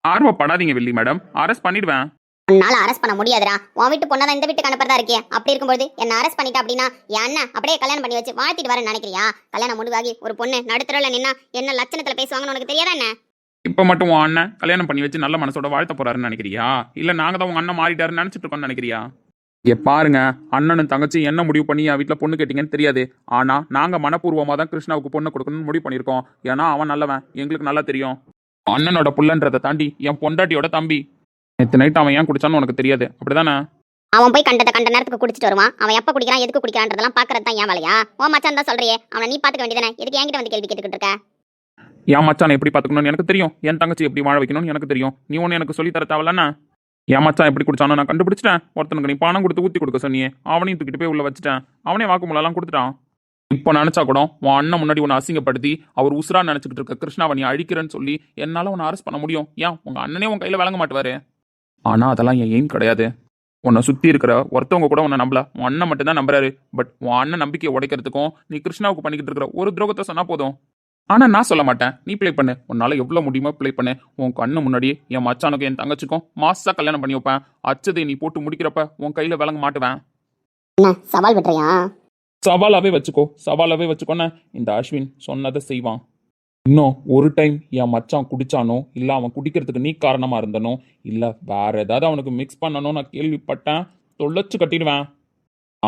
ஆர்வப்படாதீங்க வெள்ளி மேடம் அரெஸ்ட் பண்ணிடுவேன். உன்னால அரெஸ்ட் பண்ண முடியாதுடா. உன் வீட்டு பொண்ணை தான் இந்த வீட்டுக்கு அனுப்புறதா இருக்கே. அப்படி இருக்கும்போது என்ன அரெஸ்ட் பண்ணிட்ட அப்படின்னா என் அண்ணன் அப்படியே கல்யாணம் பண்ணி வச்சு வாழ்த்திட்டு வரேன்னு நினைக்கிறியா? கல்யாணம் முடிவாகி ஒரு பொண்ணு நடுத்தரல நின்னா என்ன லட்சணத்துல பேசுவாங்கன்னு உனக்கு தெரியாதா என்ன? இப்போ மட்டும் உன் அண்ணன் கல்யாணம் பண்ணி வச்சு நல்ல மனசோட வாழ்த்த போறாருன்னு நினைக்கிறியா? இல்ல நாங்க தான் உங்க அண்ணன் மாறிட்டாருன்னு நினச்சிட்டு இருக்கோம்னு நினைக்கிறியா? இங்கே பாருங்க அண்ணனும் தங்கச்சி என்ன முடிவு பண்ணி என் வீட்டில் பொண்ணு கேட்டீங்கன்னு தெரியாது. ஆனா நாங்க மனப்பூர்வமா தான் கிருஷ்ணாவுக்கு பொண்ணு கொடுக்கணும்னு முடிவு பண்ணியிருக்கோம். ஏன்னா அவன் நல்லவன். எங்களுக்கு நல்லா தெரியும். அண்ணனோட புள்ளன்றதை தாண்டி என் பொண்டாட்டியோட தம்பி. நேற்று நைட் அவன் ஏன் குடிச்சான்னு உனக்கு தெரியாது. அப்படிதானே? அவன் போய் கண்டத கண்ட நேரத்துக்கு குடிச்சிட்டு வருவான். அவன் எப்ப குடிக்கிறான் எதுக்கு குடிக்கிறான்றதெல்லாம் பார்க்கறது தான் ஏன் வேலையா? உன் மச்சான் தான் சொல்றியே. அவனை நீ பார்த்துக்க வேண்டியதானே எதுக்கு என்கிட்ட வந்து கேள்வி கேட்டுக்கிட்டு இருக்க? என் மச்சான் எப்படி பார்த்துக்கணும்னு எனக்கு தெரியும். என் தங்கச்சி எப்படி வாழ வைக்கணும்னு எனக்கு தெரியும். நீ ஒன்று எனக்கு சொல்லி தர தேவையில்லண்ணா. என் மச்சான் எப்படி குடிச்சானோ நான் கண்டுபிடிச்சிட்டேன். ஒருத்தனுக்கு நீ பணம் கொடுத்து ஊற்றி கொடுக்க சொன்னியே. அவனையும் தூக்கிட்டு போய் உள்ள வச்சுட்டேன். அவனே வாக்குமூலம்லாம் கொடுத்துட்டான். இப்போ நினச்சா கூட உன் அண்ணன் முன்னாடி உன்னை அசிங்கப்படுத்தி அவர் உசுரா நினச்சிக்கிட்டு இருக்க கிருஷ்ணாவை நீ அழிக்கிறேன்னு சொல்லி என்னால் உன்னை அரெஸ்ட் பண்ண முடியும். ஏன்? உங்கள் அண்ணனே உன் கையில் வழங்க மாட்டுவாரு. ஆனால் அதெல்லாம் என் எய்ம் கிடையாது. உன்னை சுற்றி இருக்கிற ஒருத்தவங்க கூட உன்னை நம்பல. உன் அண்ணன் மட்டும்தான் நம்புறாரு. பட் உன் அண்ணன் நம்பிக்கையை உடைக்கிறதுக்கும் நீ கிருஷ்ணாவுக்கு பண்ணிக்கிட்டு இருக்கிற ஒரு துரோகத்தை சொன்னால் போதும். ஆனா நான் சொல்ல மாட்டேன். நீ ப்ளே பண்ணு. உன்னால எவ்வளவு முடியுமோ ப்ளே பண்ணு. உன் கண்ணு முன்னாடியே என் மச்சானுக்கும் என் தங்கச்சிக்கும் மாசா கல்யாணம் பண்ணி வைப்பேன். அச்சதை நீ போட்டு முடிக்கிறப்ப உன் கையில விளங்க மாட்டுவேன். சவால் விடுறியா சவாலாவே வச்சுக்கோ. சவாலாவே வச்சுக்கோன்னு இந்த அஸ்வின் சொன்னதை செய்வான். இன்னும் ஒரு டைம் என் மச்சான் குடிச்சானோ இல்லை அவன் குடிக்கிறதுக்கு நீ காரணமா இருந்தனோ இல்லை வேற ஏதாவது அவனுக்கு மிக்ஸ் பண்ணனோ நான் கேள்விப்பட்டேன் தொலைச்சு கட்டிடுவேன்.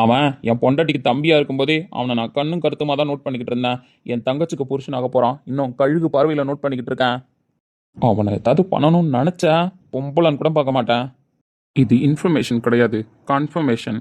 அவன் என் பொண்டாட்டிக்கு தம்பியாக இருக்கும்போதே அவனை நான் கண்ணும் கருத்துமாக தான் நோட் பண்ணிக்கிட்டு இருந்தேன். என் தங்கச்சிக்கு புருஷனாக போகிறான் இன்னும் கழுகு பார்வையில் நோட் பண்ணிக்கிட்டு இருக்கேன். அவனை ஏதாவது பண்ணணும்னு நினச்சேன். பொம்பளன்னு கூட பார்க்க மாட்டேன். இது இன்ஃபர்மேஷன் கிடையாது. கன்ஃபர்மேஷன்